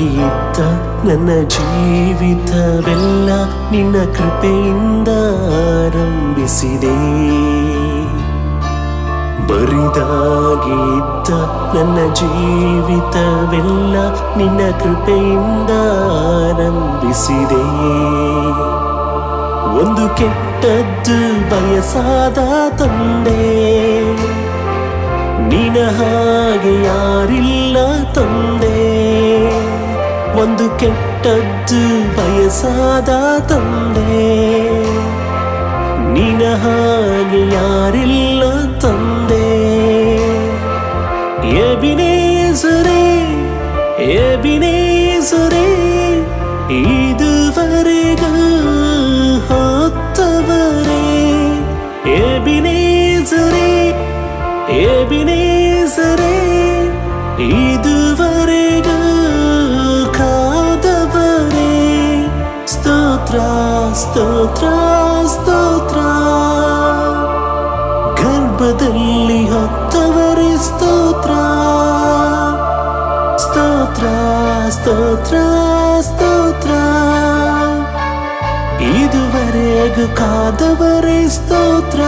ಬರಿದಾಗಿದ್ದ ನನ್ನ ಜೀವಿತವೆಲ್ಲ ನಿನ್ನ ಕೃಪೆಯಿಂದ ಆರಂಭಿಸಿದೆ. ಬರಿದಾಗಿತ್ತ ನನ್ನ ಜೀವಿತವೆಲ್ಲ ನಿನ್ನ ಕೃಪೆಯಿಂದ ಆರಂಭಿಸಿದೆ. ಒಂದು ಕೆಟ್ಟದ್ದು ಬಯಸಾದ ತಂದೆ, ನಿನ ಹಾಗೆ ಯಾರಿಲ್ಲ ತಂದೆ. ಕೆಟ್ಟದ್ದು ಬಯಸಾದ ತಂದೆ ನಿನ ಹಾಗೆ ಯಾರಿಲ್ಲ ತಂದೆ ಎಬಿನೇಸರೇ ಎಬಿನೇಸರೇ ಇದುವರೆಗೂ ಹೊತ್ತವರೇ ಎಬಿನೇಸರೇ ಎಬಿನೇಸರೇ ಇದುವರೆಗೂ ಸ್ತೋತ್ರ ಸ್ತೋತ್ರ ಸ್ತೋತ್ರ ಗರ್ಭದಲ್ಲಿ ಹೊತ್ತವರೇ ಸ್ತೋತ್ರ ಸ್ತೋತ್ರ ಸ್ತೋತ್ರ ಸ್ತೋತ್ರ ಇದುವರೆಗೂ ಕಾದವರೇ ಸ್ತೋತ್ರ